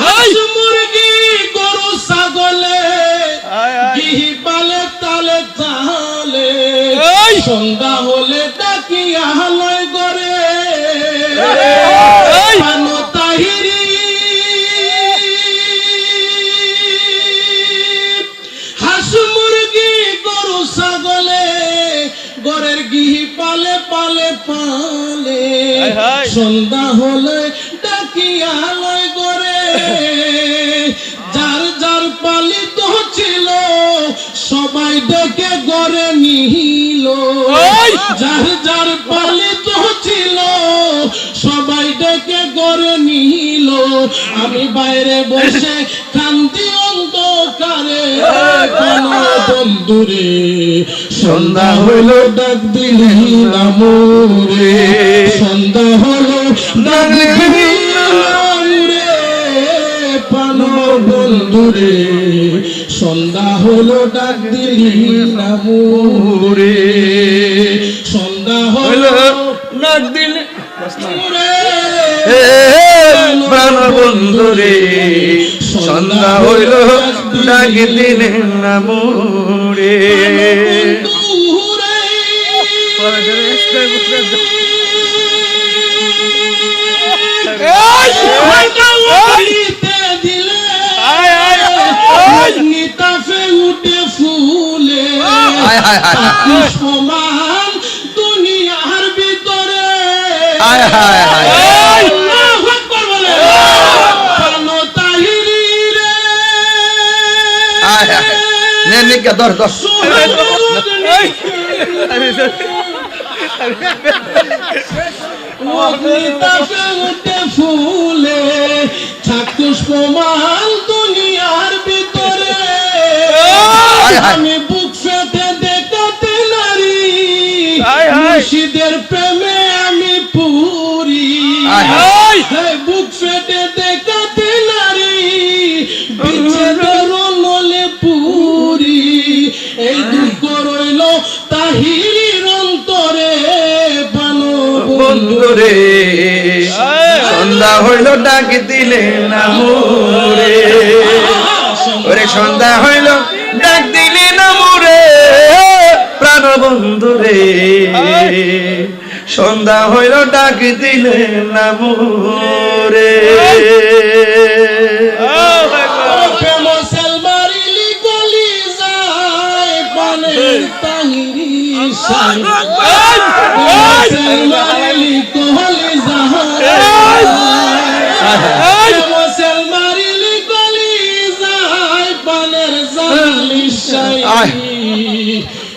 হাঁস মুরগি গরু ছাগলে গিহি পালে তালে। এই! সন্ধ্যা হলে সন্ধ্যা হলে ডাকিয়া লয় গরে। যার যার পালিত ছিল সবাই ডেকে গড়ে নিহিল। যার যার পালিত ছিল সবাই ডেকে গড়ে নিহিল। আমি বাইরে বসে কান্দি অন্ধকারে কেন বন্ধুরে সন্ধ্যা হলো ডাক দিলি নামুরে। সন্ধ্যা হলো ডাক দিলি নামুরে পানো বন্ধুরে। সন্ধ্যা হলো ডাক দিলি নামুরে। সন্ধ্যা হলো নাক দিলে নামুরে। প্রাণ বন্ধু রে সন্ধ্যা হইল ডাকি দিলে নামুরে। উঠে ফুলে আয়, আয়, আয়। আপনি সমান দুনিয়ার ভিতরে। বলে। তাহিরি রে। নে নিকা ধর ধর। ফুলে থাকুস প্রমাণ দুনিয়ার ভিতরে দুঃখ রইল তাহির অন্তরে বানো বন্ধু রে, সন্ধ্যা হইল, ডাকি দিলে নামুরে ওরে, সন্ধ্যা হইল, ডাক দিলে নামুরে প্রাণ বন্ধু রে, সন্ধ্যা হইল, ডাক দিলে নামুরে প্রেমসেল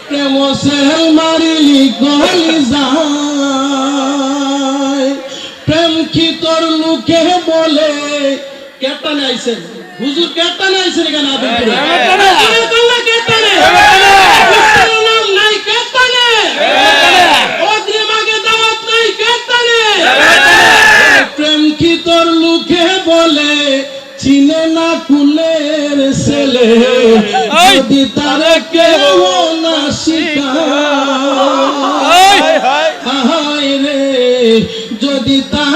প্রেমসেল মারিলি গলি যায় প্রেম কি তোর লোকে বলে কেটানে আইছেন হুজুর কেটানে আইছেন এখানে আদিপুরে কেটানে কেটানে নাম নাই কেটানে অগ্রিমাগে দাওয়াত নাই কেটানে প্রেম কি লোকে বলে চিনে না কুলের ছেলে। যদি তারা কেউ না শিখায় হায় রে যদি তারে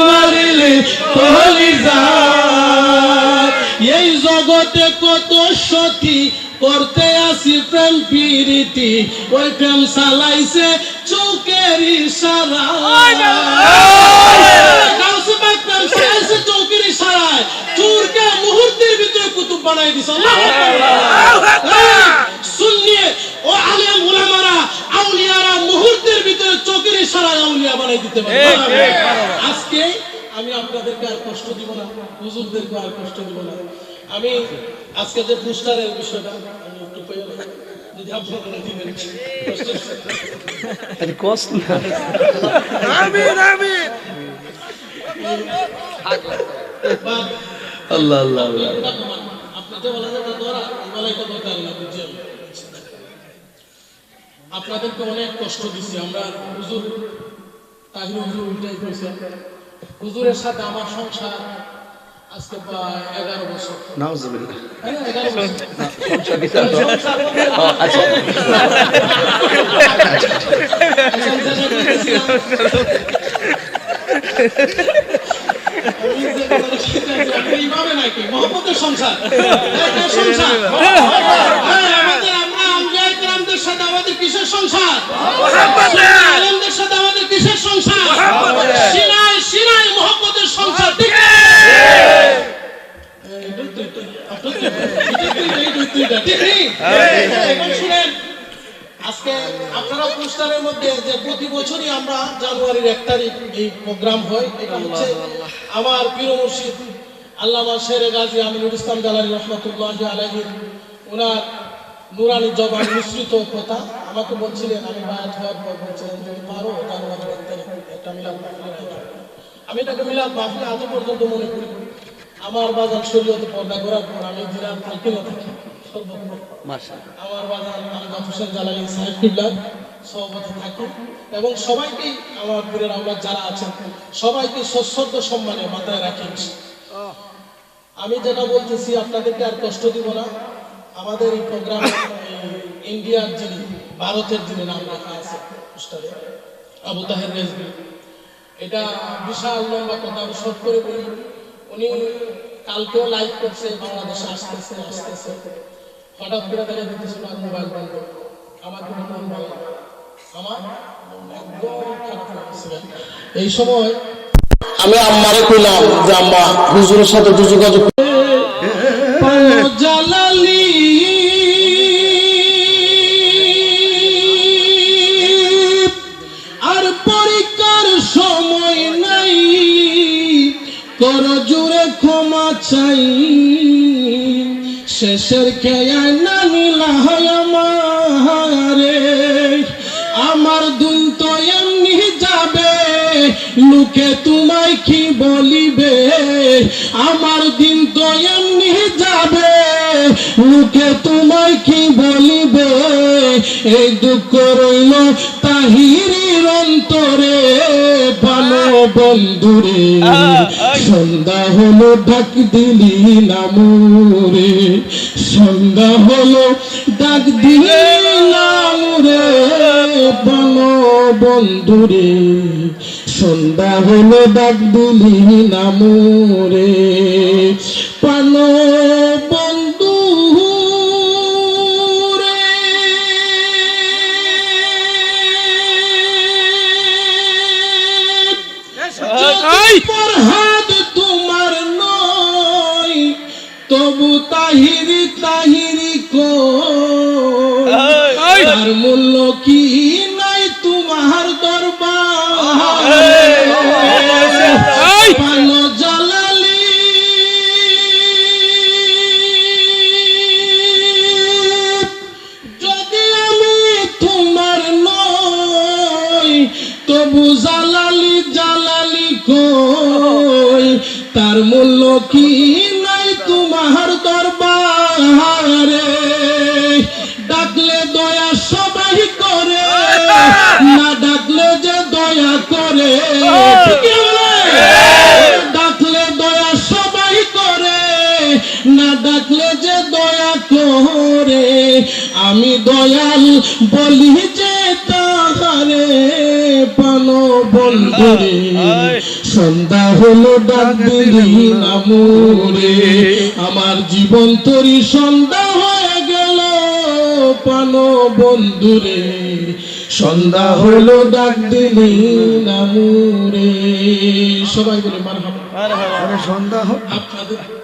মারিলি এই জগতে কত সতী করতে আসি প্রেম পিরিতি ওই প্রেম চালাইছে চৌকের ইশারা পাক প্রেম চালাইছে চৌকের ইশারায়। চোরকে মুহূর্তের ভিতরে কুতুব বানাই দিছে। বানাই দিতে পারে। আজকে আমি আপনাদেরকে আর কষ্ট দিব না হুজুরদেরকে আর কষ্ট দিব না। আমি আজকে যে পোস্টারের বিষয়টা আমি একটু পেয়ে যদি আপনারা দিবেন। আরে কষ্ট না। বা আল্লাহ আল্লাহ আল্লাহ। আপনাদের বলা যায় ধরা বলাই তো দরকার না বুঝছেন আপনাদেরকে অনেক কষ্ট দিছি। আমরা হুজুর তাহির হুজুর উল্টাই করেছি হুজুরের সাথে আমার সংসার আজকে প্রায় এগারো বছর। নাউজুবিল্লাহ। হ্যাঁ, আচ্ছা নাকি সংসার সংসার হ্যাঁ, আমাদের আমরা আউলিয়া সাথে আমাদের কিসের সংসার? প্রতি বছরই আমরা জানুয়ারির আমার নুরানি জবান মিশ্রিত কথা আমাকে বলছিলেন আমি হওয়ার পর বলছিলেন যদি পারো একটা। আমি এটাকে মিলাদ মাহফিল পর্যন্ত মনে করি আমার বাজার শরীয়তে পর্দা করার পর আমি জিরার থাকি সর্বপ্রথম মাশাআল্লাহ আমার বাজার আমজাদ হোসেন জালালি সাহেব কিবলার সভাপতি থাকি এবং সবাইকেই আমার পীরের আমরা যারা আছেন সবাইকে সশ্রদ্ধ সম্মানে মাথায় রাখি আমি যেটা বলতেছি আপনাদেরকে আর কষ্ট দিব না। আমাদের এই প্রোগ্রাম ইন্ডিয়ার যিনি ভারতের যিনি নাম রাখা আছে পোস্টারে আবু তাহের রেজবি এটা বিশাল লম্বা কথা আমি শর্ট করে বলি। উনি কালকেও লাইভ করছে বাংলাদেশে আসতেছে আসতেছে। হঠাৎ করে দেখা দিতেছিল আর মোবাইল বন্ধ আমার কোনো মন ভালো না। আমার এই সময় আমি আম্মারে কইলাম যে, আম্মা, হুজুরের সাথে তো যোগাযোগ সময় নাই। কর ক্ষমা চাই। শেষের খেয়ায় না আমারে? আমার দুন তো এমনি যাবে, লোকে তোমায় কি বলিবে? আমার দিন তো এমনি যাবে। লোকে তোমায় কি বলিবে? এই দুঃখ রইল তাহিরির অন্তরে ভালো বন্ধুরে। সন্ধ্যা হলো ডাক দিলি নামুরে। সন্ধ্যা হলো ডাক দিলি নামুরে ভালো বন্ধুরে। সন্ধ্যা হলো ডাক দিলি নামুরে। পালো তাহিরি তাহিরি কো তার মূল্য কি নাই তোমার দরবার? জালালি। যদি আমি তোমার নই তবু জালালি জালালি কই? তার মূল্য কি ডাকলে দয়া সবাই করে, না ডাকলে যে দয়া করে? আমি দয়াল বলি যে তাহারে পানো সন্ধ্যা হলো ডাক নামুরে আমার জীবন তরি সন্ধ্যা হয়ে পানো বন্ধুরে। সন্ধ্যা হলো ডাক দিলি নামুরে। সবাই বলে মার সন্ধ্যা হোক। আপনাদের